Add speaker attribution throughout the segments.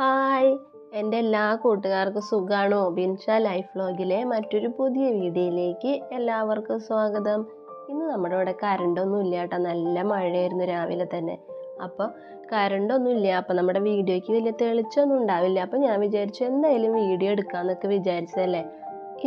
Speaker 1: Hi. എന്റെ എല്ലാ കൂട്ടുകാർക്കും സുഖാണോ? ബിൻഷ ലൈഫ് വ്ലോഗിലെ മറ്റൊരു പുതിയ വീഡിയോയിലേക്ക് എല്ലാവർക്കും സ്വാഗതം. ഇന്ന് നമ്മുടെ ഇവിടെ കറണ്ടൊന്നും ഇല്ല കേട്ടോ. നല്ല മഴയായിരുന്നു രാവിലെ തന്നെ. അപ്പോൾ കറണ്ടൊന്നും ഇല്ല. അപ്പോൾ നമ്മുടെ വീഡിയോയ്ക്ക് വലിയ തെളിച്ചൊന്നും ഉണ്ടാവില്ല. അപ്പോൾ ഞാൻ വിചാരിച്ചു എന്തായാലും വീഡിയോ എടുക്കാമെന്നൊക്കെ വിചാരിച്ചതല്ലേ?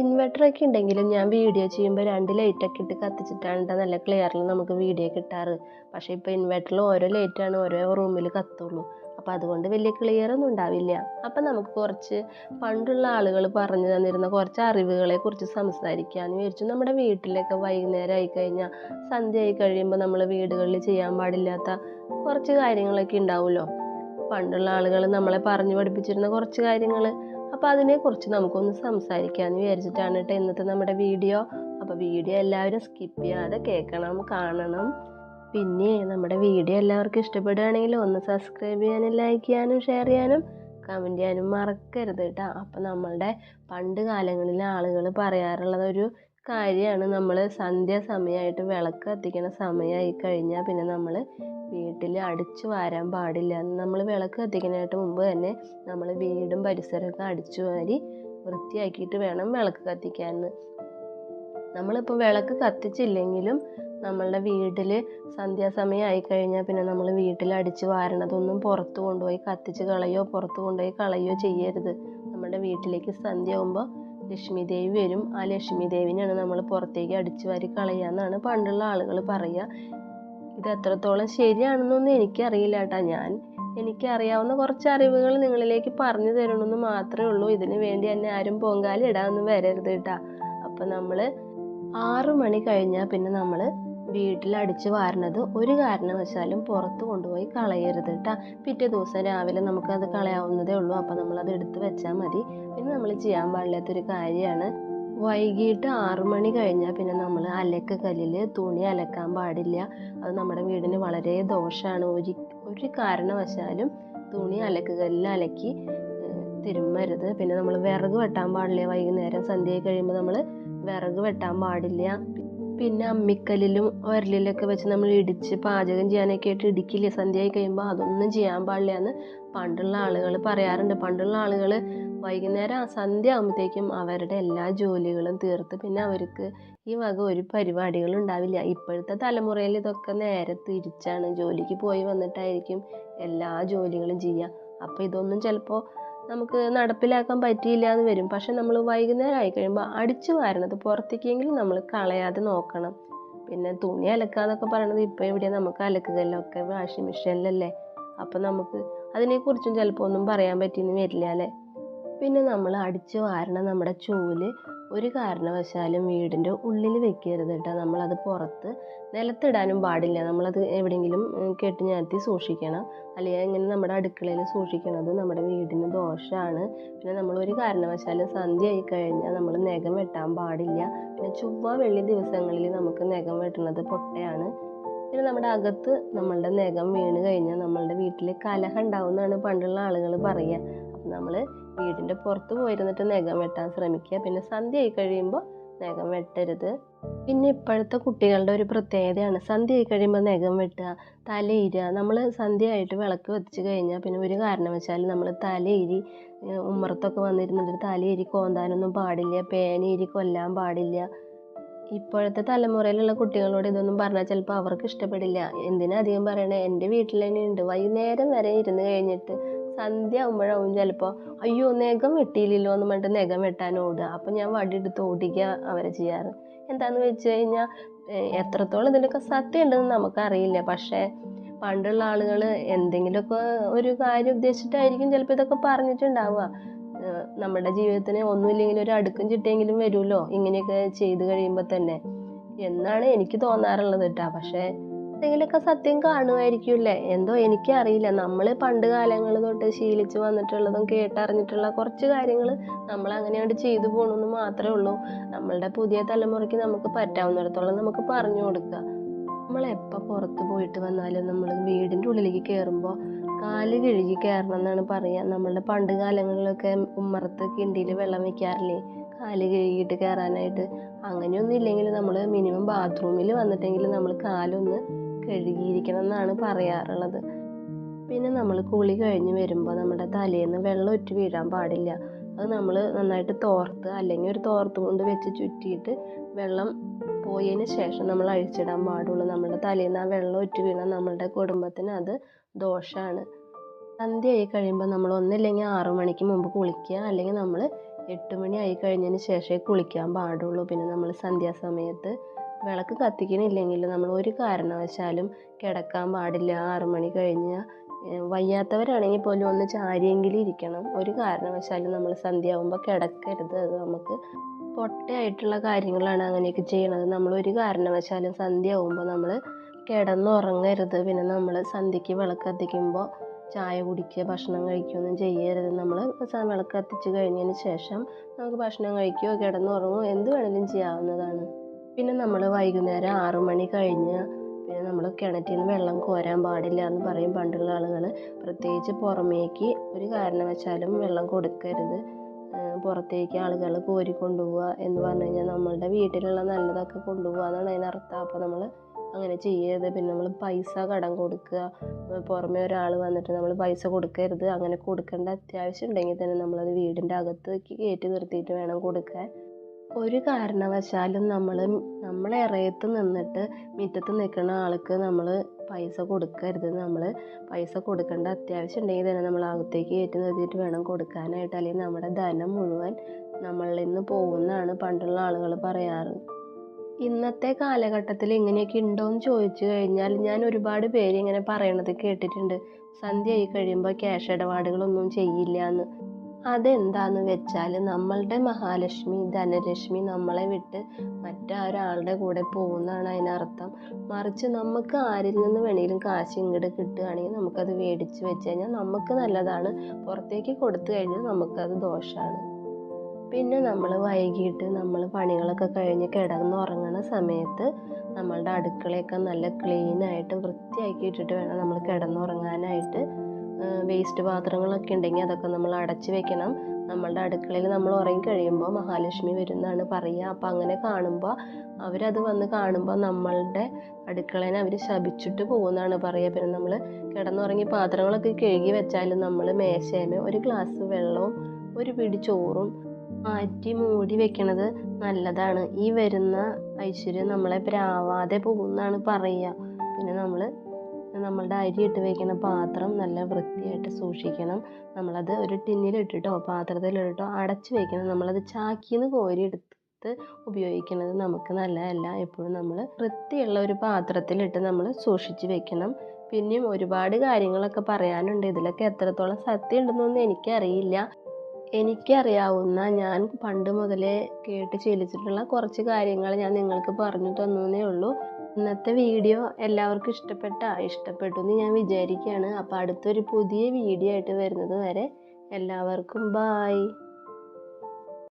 Speaker 1: ഇൻവെർട്ടറൊക്കെ ഉണ്ടെങ്കിലും ഞാൻ വീഡിയോ ചെയ്യുമ്പോൾ രണ്ട് ലൈറ്റൊക്കെ ഇട്ട് കത്തിച്ചിട്ടാണ് ട്ടോ നല്ല ക്ലിയറിൽ നമുക്ക് വീഡിയോ കിട്ടാറ്. പക്ഷേ ഇപ്പോൾ ഇൻവെർട്ടറിൽ ഓരോ ലൈറ്റാണ് ഓരോ റൂമിൽ കത്തുള്ളൂ. അപ്പോൾ അതുകൊണ്ട് വലിയ ക്ലിയർ ഒന്നും ഉണ്ടാവില്ല. അപ്പം നമുക്ക് കുറച്ച് പണ്ടുള്ള ആളുകൾ പറഞ്ഞു തന്നിരുന്ന കുറച്ച് അറിവുകളെ കുറിച്ച് സംസാരിക്കാമെന്ന് വിചാരിച്ചു. നമ്മുടെ വീട്ടിലൊക്കെ വൈകുന്നേരം ആയി കഴിഞ്ഞാൽ സന്ധ്യ ആയി കഴിയുമ്പോൾ നമ്മൾ വീടുകളിൽ ചെയ്യാൻ പാടില്ലാത്ത കുറച്ച് കാര്യങ്ങളൊക്കെ ഉണ്ടാവുമല്ലോ. പണ്ടുള്ള ആളുകൾ നമ്മളെ പറഞ്ഞു പഠിപ്പിച്ചിരുന്ന കുറച്ച് കാര്യങ്ങൾ അപ്പോൾ അതിനെക്കുറിച്ച് നമുക്കൊന്ന് സംസാരിക്കാമെന്ന് വിചാരിച്ചിട്ടാണ് കേട്ടോ ഇന്നത്തെ നമ്മുടെ വീഡിയോ. അപ്പോൾ വീഡിയോ എല്ലാവരും സ്കിപ്പ് ചെയ്യാതെ കേൾക്കണം കാണണം. പിന്നെ നമ്മുടെ വീഡിയോ എല്ലാവർക്കും ഇഷ്ടപ്പെടുകയാണെങ്കിൽ ഒന്ന് സബ്സ്ക്രൈബ് ചെയ്യാനും ലൈക്ക് ചെയ്യാനും ഷെയർ ചെയ്യാനും കമന്റ് ചെയ്യാനും മറക്കരുത് കേട്ടോ. അപ്പം നമ്മളുടെ പണ്ട് കാലങ്ങളിൽ ആളുകൾ പറയാറുള്ളത് ഒരു കാര്യമാണ്. നമ്മൾ സന്ധ്യ സന്ധ്യാസമയമായിട്ട് വിളക്ക് കത്തിക്കുന്ന സമയമായി കഴിഞ്ഞാൽ പിന്നെ നമ്മൾ വീട്ടിൽ അടിച്ചു വാരാൻ പാടില്ല. നമ്മൾ വിളക്ക് കത്തിക്കുന്നതിനായിട്ട് മുമ്പ് തന്നെ നമ്മൾ വീടും പരിസരമൊക്കെ അടിച്ചു വാരി വൃത്തിയാക്കിയിട്ട് വേണം വിളക്ക് കത്തിക്കാൻ നമ്മളിപ്പോൾ വിളക്ക് കത്തിച്ചില്ലെങ്കിലും നമ്മളുടെ വീട്ടിൽ സന്ധ്യാസമയം ആയിക്കഴിഞ്ഞാൽ പിന്നെ നമ്മൾ വീട്ടിൽ അടിച്ച് വാരണതൊന്നും പുറത്ത് കൊണ്ടുപോയി കത്തിച്ച് കളയോ പുറത്ത് കൊണ്ടുപോയി കളയോ ചെയ്യരുത്. നമ്മുടെ വീട്ടിലേക്ക് സന്ധ്യ ആകുമ്പോൾ ലക്ഷ്മി ദേവി വരും. ആ ലക്ഷ്മി ദേവിനെയാണ് നമ്മൾ പുറത്തേക്ക് അടിച്ചു വാരി കളയുക എന്നാണ് പണ്ടുള്ള ആളുകൾ പറയുക ഇത് എത്രത്തോളം ശരിയാണെന്നൊന്നും എനിക്കറിയില്ല കേട്ടോ ഞാൻ എനിക്കറിയാവുന്ന കുറച്ച് അറിവുകൾ നിങ്ങളിലേക്ക് പറഞ്ഞു തരണമെന്ന് മാത്രമേ ഉള്ളൂ. ഇതിന് വേണ്ടി എന്നെ ആരും പൊങ്കാലി ഇടാനൊന്നും വരരുത് കേട്ടോ അപ്പം നമ്മൾ ആറു മണി കഴിഞ്ഞാൽ പിന്നെ നമ്മൾ വീട്ടിൽ അടിച്ചു വാരണത് ഒരു കാരണവശാലും പുറത്ത് കൊണ്ടുപോയി കളയരുത് കേട്ടോ പിറ്റേ ദിവസം രാവിലെ നമുക്കത് കളയാവുന്നതേ ഉള്ളൂ. അപ്പോൾ നമ്മളത് എടുത്ത് വെച്ചാൽ മതി. പിന്നെ നമ്മൾ ചെയ്യാൻ പാടില്ലാത്തൊരു കാര്യമാണ് വൈകിട്ട് ആറു മണി കഴിഞ്ഞാൽ പിന്നെ നമ്മൾ അലക്ക് കല്ലിൽ തുണി അലക്കാൻ പാടില്ല. അത് നമ്മുടെ വീടിന് വളരെ ദോഷമാണ് ഒരു ഒരു കാരണവശാലും തുണി അലക്ക് കല്ലിൽ അലക്കി തിരുമ്മരുത്. പിന്നെ നമ്മൾ വിറക് വെട്ടാൻ പാടില്ല. വൈകുന്നേരം സന്ധ്യ കഴിയുമ്പോൾ നമ്മൾ വിറക് വെട്ടാൻ പാടില്ല. പിന്നെ അമ്മിക്കല്ലിലും ഉരലിലൊക്കെ വെച്ച് നമ്മൾ ഇടിച്ച് പാചകം ചെയ്യാനൊക്കെ ആയിട്ട് ഇടിക്കില്ലേ? സന്ധ്യ ആയി കഴിയുമ്പോൾ അതൊന്നും ചെയ്യാൻ പാടില്ല എന്ന് പണ്ടുള്ള ആളുകൾ പറയാറുണ്ട്. പണ്ടുള്ള ആളുകൾ വൈകുന്നേരം സന്ധ്യ ആകുമ്പോഴത്തേക്കും അവരുടെ എല്ലാ ജോലികളും തീർത്ത് പിന്നെ അവർക്ക് ഈ വക ഒരു പരിപാടികളും ഉണ്ടാവില്ല. ഇപ്പോഴത്തെ തലമുറയിൽ ഇതൊക്കെ നേരെ തിരിച്ചാണ്. ജോലിക്ക് പോയി വന്നിട്ടായിരിക്കും എല്ലാ ജോലികളും ചെയ്യുക. അപ്പോൾ ഇതൊന്നും ചിലപ്പോൾ നമുക്ക് നടപ്പിലാക്കാൻ പറ്റിയില്ല എന്ന് വരും. പക്ഷെ നമ്മൾ വൈകുന്നേരം ആയി കഴിയുമ്പോൾ അടിച്ചു വാരണത് പുറത്തേക്കെങ്കിലും നമ്മൾ കളയാതെ നോക്കണം. പിന്നെ തുണി അലക്കാന്നൊക്കെ പറയണത് ഇപ്പോൾ ഇവിടെ നമുക്ക് അലക്കുകല്ലൊക്കെ വാഷിംഗ് മെഷീനിലല്ലേ? അപ്പം നമുക്ക് അതിനെക്കുറിച്ചും ചിലപ്പോൾ ഒന്നും പറയാൻ പറ്റിയെന്ന് വരില്ല അല്ലേ? പിന്നെ നമ്മൾ അടിച്ചു വാരണ നമ്മുടെ ചൂൽ ഒരു കാരണവശാലും വീടിന്റെ ഉള്ളിൽ വെക്കരുത് കേട്ടോ. നമ്മളത് പുറത്ത് നിലത്തിടാനും പാടില്ല. നമ്മളത് എവിടെയെങ്കിലും കെട്ടി ഞാത്തി സൂക്ഷിക്കണം. അല്ലെങ്കിൽ ഇങ്ങനെ നമ്മുടെ അടുക്കളയിൽ സൂക്ഷിക്കണത് നമ്മുടെ വീടിന് ദോഷമാണ് പിന്നെ നമ്മൾ ഒരു കാരണവശാലും സന്ധ്യ ആയി കഴിഞ്ഞാൽ നമ്മൾ നഖം വെട്ടാൻ പാടില്ല. പിന്നെ ചൊവ്വ വെള്ളി ദിവസങ്ങളിൽ നമുക്ക് നഖം വെട്ടുന്നത് പൊട്ടയാണ്. പിന്നെ നമ്മുടെ അകത്ത് നമ്മളുടെ നഖം വീണ് കഴിഞ്ഞാൽ നമ്മളുടെ വീട്ടിൽ കലഹം ഉണ്ടാവുമെന്നാണ് പണ്ടുള്ള ആളുകൾ പറയുക. നമ്മൾ വീടിന്റെ പുറത്ത് പോയിരുന്നിട്ട് നഖം വെട്ടാൻ ശ്രമിക്കുക. പിന്നെ സന്ധ്യ ആയി കഴിയുമ്പോൾ നഖം വെട്ടരുത്. പിന്നെ ഇപ്പോഴത്തെ കുട്ടികളുടെ ഒരു പ്രത്യേകതയാണ് സന്ധ്യ ആയി കഴിയുമ്പോൾ നഖം വെട്ടുക തലയിരുക നമ്മൾ സന്ധ്യയായിട്ട് വിളക്ക് വെച്ച് കഴിഞ്ഞാൽ പിന്നെ ഒരു കാരണവശാലും നമ്മൾ തലയിരി ഉമ്മറത്തൊക്കെ വന്നിരുന്നിട്ട് തലയിരി കോന്താനൊന്നും പാടില്ല പേനയിരി കൊല്ലാൻ പാടില്ല. ഇപ്പോഴത്തെ തലമുറയിലുള്ള കുട്ടികളോട് ഇതൊന്നും പറഞ്ഞാൽ ചിലപ്പോൾ അവർക്ക് ഇഷ്ടപ്പെടില്ല. എന്തിനാധികം പറയണേ? എന്റെ വീട്ടിൽ തന്നെ ഉണ്ട് വൈകുന്നേരം വരെ ഇരുന്ന് കഴിഞ്ഞിട്ട് സന്ധ്യ ആകുമ്പോഴാവും ചിലപ്പോൾ അയ്യോ നഖം വെട്ടിയില്ലല്ലോ എന്ന് പറഞ്ഞിട്ട് നഖം വെട്ടാൻ ഓടുക. അപ്പം ഞാൻ വടിയെടുത്ത് ഓടിക്കുക അവരെ ചെയ്യാറ്. എന്താന്ന് വെച്ച് കഴിഞ്ഞാൽ എത്രത്തോളം ഇതിനൊക്കെ സത്യം ഉണ്ടെന്ന് നമുക്കറിയില്ല. പക്ഷേ പണ്ടുള്ള ആളുകൾ എന്തെങ്കിലുമൊക്കെ ഒരു കാര്യം ഉദ്ദേശിച്ചിട്ടായിരിക്കും ചിലപ്പോൾ ഇതൊക്കെ പറഞ്ഞിട്ടുണ്ടാവുക. നമ്മുടെ ജീവിതത്തിന് ഒന്നുമില്ലെങ്കിലും ഒരു അടുക്കും ചിട്ടിയെങ്കിലും വരുമല്ലോ ഇങ്ങനെയൊക്കെ ചെയ്ത് കഴിയുമ്പോൾ തന്നെ. എന്നാണ് എനിക്ക് തോന്നാറുള്ളത് കേട്ടോ. പക്ഷേ എന്തെങ്കിലുമൊക്കെ സത്യം കാണുമായിരിക്കുമല്ലേ? എന്തോ എനിക്കറിയില്ല. നമ്മൾ പണ്ട് കാലങ്ങൾ തൊട്ട് ശീലിച്ചു വന്നിട്ടുള്ളതും കേട്ടറിഞ്ഞിട്ടുള്ള കുറച്ച് കാര്യങ്ങൾ നമ്മൾ അങ്ങനെയാണ്ട് ചെയ്തു പോകണമെന്ന് മാത്രമേ ഉള്ളൂ. നമ്മളുടെ പുതിയ തലമുറയ്ക്ക് നമുക്ക് പറ്റാവുന്നിടത്തോളം നമുക്ക് പറഞ്ഞു കൊടുക്കുക. നമ്മൾ എപ്പോൾ പുറത്ത് പോയിട്ട് വന്നാലും നമ്മൾ വീടിന്റെ ഉള്ളിലേക്ക് കയറുമ്പോൾ കാൽ കഴുകി കയറണം എന്നാണ് പറയുക നമ്മളുടെ പണ്ട് കാലങ്ങളിലൊക്കെ ഉമ്മറത്ത് കിണ്ടിയിൽ വെള്ളം വെക്കാറില്ലേ? കാൽ കഴുകിയിട്ട് കയറാനായിട്ട് അങ്ങനെയൊന്നും ഇല്ലെങ്കിൽ നമ്മൾ മിനിമം ബാത്റൂമിൽ വന്നിട്ടെങ്കിലും നമ്മൾ കാലൊന്ന് കഴുകിയിരിക്കണം എന്നാണ് പറയാറുള്ളത്. പിന്നെ നമ്മൾ കുളി കഴിഞ്ഞ് വരുമ്പോൾ നമ്മുടെ തലേന്ന് വെള്ളം ഒറ്റ വീഴാൻ പാടില്ല. അത് നമ്മൾ നന്നായിട്ട് തോർത്ത് അല്ലെങ്കിൽ ഒരു തോർത്ത് കൊണ്ട് വെച്ച് ചുറ്റിയിട്ട് വെള്ളം പോയതിന് ശേഷം നമ്മൾ അഴിച്ചിടാൻ പാടുള്ളൂ. നമ്മുടെ തലേന്ന് ആ വെള്ളം ഒറ്റ വീണാൽ നമ്മളുടെ കുടുംബത്തിന് അത് ദോഷമാണ് ആയി കഴിയുമ്പോൾ നമ്മൾ ഒന്നില്ലെങ്കിൽ ആറു മണിക്ക് മുമ്പ് കുളിക്കുക. അല്ലെങ്കിൽ നമ്മൾ എട്ട് മണി ആയി കഴിഞ്ഞതിന് ശേഷമേ കുളിക്കാൻ പാടുള്ളൂ. പിന്നെ നമ്മൾ സന്ധ്യാസമയത്ത് വിളക്ക് കത്തിക്കണില്ലെങ്കിൽ നമ്മൾ ഒരു കാരണവശാലും കിടക്കാൻ പാടില്ല. ആറു മണി കഴിഞ്ഞ് വയ്യാത്തവരാണെങ്കിൽ പോലും ഒന്ന് ചാരിയെങ്കിലും ഇരിക്കണം. ഒരു കാരണവശാലും നമ്മൾ സന്ധ്യ ആകുമ്പോൾ കിടക്കരുത്. അത് നമുക്ക് പൊട്ടയായിട്ടുള്ള കാര്യങ്ങളാണ് അങ്ങനെയൊക്കെ ചെയ്യണത്. നമ്മൾ ഒരു കാരണവശാലും സന്ധ്യ ആകുമ്പോൾ നമ്മൾ കിടന്നുറങ്ങരുത്. പിന്നെ നമ്മൾ സന്ധ്യയ്ക്ക് വിളക്ക് കത്തിക്കുമ്പോൾ ചായ കുടിക്കുക ഭക്ഷണം കഴിക്കുകയൊന്നും ചെയ്യരുത്. നമ്മൾ വിളക്ക് കത്തിച്ച് കഴിഞ്ഞതിന് ശേഷം നമുക്ക് ഭക്ഷണം കഴിക്കുകയോ കിടന്നുറങ്ങുകയോ എന്ത് വേണമെങ്കിലും ചെയ്യാവുന്നതാണ്. പിന്നെ നമ്മൾ വൈകുന്നേരം ആറു മണി കഴിഞ്ഞ് പിന്നെ നമ്മൾ കിണറ്റിൽ നിന്ന് വെള്ളം കോരാൻ പാടില്ല എന്ന് പറയും പണ്ടുള്ള ആളുകൾ പ്രത്യേകിച്ച് പുറമേക്ക് ഒരു കാരണവശാലും വെള്ളം കൊടുക്കരുത്. പുറത്തേക്ക് ആളുകൾ കോരി കൊണ്ടുപോവുക എന്ന് പറഞ്ഞു കഴിഞ്ഞാൽ നമ്മളുടെ വീട്ടിലുള്ള നല്ലതൊക്കെ കൊണ്ടുപോകുക എന്നാണ് അതിനർത്ഥം. അപ്പോൾ നമ്മൾ അങ്ങനെ ചെയ്യരുത്. പിന്നെ നമ്മൾ പൈസ കടം കൊടുക്കുക. പുറമേ ഒരാൾ വന്നിട്ട് നമ്മൾ പൈസ കൊടുക്കരുത്. അങ്ങനെ കൊടുക്കേണ്ട അത്യാവശ്യം ഉണ്ടെങ്കിൽ തന്നെ നമ്മളത് വീടിന്റെ അകത്തേക്ക് കയറ്റി നിർത്തിയിട്ട് വേണം കൊടുക്കാൻ. ഒരു കാരണവശാലും നമ്മൾ നമ്മളെ ഇറയത്ത് നിന്നിട്ട് മുറ്റത്ത് നിൽക്കുന്ന ആൾക്ക് നമ്മൾ പൈസ കൊടുക്കരുത്. നമ്മൾ പൈസ കൊടുക്കേണ്ട അത്യാവശ്യം ഉണ്ടെങ്കിൽ തന്നെ നമ്മൾ അകത്തേക്ക് കയറ്റി നിർത്തിയിട്ട് വേണം കൊടുക്കാനായിട്ട്. അല്ലെങ്കിൽ നമ്മുടെ ധനം മുഴുവൻ നമ്മളിൽ നിന്ന് പോകുമെന്നാണ് പണ്ടുള്ള ആളുകൾ പറയാറ്. ഇന്നത്തെ കാലഘട്ടത്തിൽ ഇങ്ങനെയൊക്കെ ഉണ്ടോ എന്ന് ചോദിച്ചു കഴിഞ്ഞാൽ ഞാൻ ഒരുപാട് പേര് ഇങ്ങനെ പറയണത് കേട്ടിട്ടുണ്ട്. സന്ധ്യ ആയി കഴിയുമ്പോൾ ക്യാഷ് ഇടപാടുകളൊന്നും ചെയ്യില്ല എന്ന് അതെന്താന്ന് വെച്ചാൽ നമ്മളുടെ മഹാലക്ഷ്മി ധനലക്ഷ്മി നമ്മളെ വിട്ട് മറ്റൊരാളുടെ കൂടെ പോകുന്നതാണ് അതിനർത്ഥം. മറിച്ച് നമുക്ക് ആരിൽ നിന്ന് വേണമെങ്കിലും കാശ് ഇങ്ങോട്ട് കിട്ടുകയാണെങ്കിൽ നമുക്കത് മേടിച്ച് വെച്ച് കഴിഞ്ഞാൽ നമുക്ക് നല്ലതാണ്. പുറത്തേക്ക് കൊടുത്തു കഴിഞ്ഞാൽ നമുക്കത് ദോഷമാണ് പിന്നെ നമ്മൾ വൈകിട്ട് നമ്മൾ പണികളൊക്കെ കഴിഞ്ഞ് കിടന്നുറങ്ങുന്ന സമയത്ത് നമ്മളുടെ അടുക്കളയൊക്കെ നല്ല ക്ലീനായിട്ട് വൃത്തിയാക്കി ഇട്ടിട്ട് വേണം നമ്മൾ കിടന്നുറങ്ങാനായിട്ട്. വേസ്റ്റ് പാത്രങ്ങളൊക്കെ ഉണ്ടെങ്കിൽ അതൊക്കെ നമ്മൾ അടച്ചു വെക്കണം. നമ്മളുടെ അടുക്കളയിൽ നമ്മൾ ഉറങ്ങിക്കഴിയുമ്പോൾ മഹാലക്ഷ്മി വരുന്നതാണ് പറയുക. അപ്പോൾ അങ്ങനെ കാണുമ്പോൾ അവരത് വന്ന് കാണുമ്പോൾ നമ്മളുടെ അടുക്കളേനെ അവർ ശപിച്ചിട്ട് പോകുന്നതാണ് പറയുക. പിന്നെ നമ്മൾ കിടന്നുറങ്ങി പാത്രങ്ങളൊക്കെ കഴുകി വെച്ചാലും നമ്മൾ മേശേമ ഒരു ഗ്ലാസ് വെള്ളവും ഒരു പിടി ചോറും മാറ്റി മൂടി വെക്കണത് നല്ലതാണ്. ഈ വരുന്ന ഐശ്വര്യം നമ്മളെ പ്രാവാതെ പോകുന്നതാണ് പറയുക. പിന്നെ നമ്മൾ നമ്മളുടെ അരി ഇട്ട് വെക്കുന്ന പാത്രം നല്ല വൃത്തിയായിട്ട് സൂക്ഷിക്കണം. നമ്മളത് ഒരു ടിന്നിലിട്ടിട്ടോ പാത്രത്തിലിട്ടിട്ടോ അടച്ച് വെക്കണം. നമ്മളത് ചാക്കിന്ന് കോരി എടുത്ത് ഉപയോഗിക്കുന്നത് നമുക്ക് നല്ലതല്ല. എപ്പോഴും നമ്മൾ വൃത്തിയുള്ള ഒരു പാത്രത്തിലിട്ട് നമ്മൾ സൂക്ഷിച്ച് വെക്കണം. പിന്നെയും ഒരുപാട് കാര്യങ്ങളൊക്കെ പറയാനുണ്ട്. ഇതിലൊക്കെ എത്രത്തോളം സത്യം ഉണ്ടെന്നൊന്നും എനിക്കറിയില്ല. എനിക്കറിയാവുന്ന ഞാൻ പണ്ട് മുതലേ കേട്ട് ശീലിച്ചിട്ടുള്ള കുറച്ച് കാര്യങ്ങൾ ഞാൻ നിങ്ങൾക്ക് പറഞ്ഞു തന്നേ ഉള്ളൂ. ഇന്നത്തെ വീഡിയോ എല്ലാവർക്കും ഇഷ്ടപ്പെട്ട ഇഷ്ടപ്പെട്ടു എന്ന് ഞാൻ വിചാരിക്കുകയാണ്. അപ്പോൾ അടുത്തൊരു പുതിയ വീഡിയോ ആയിട്ട് വരുന്നത് വരെ എല്ലാവർക്കും ബായ്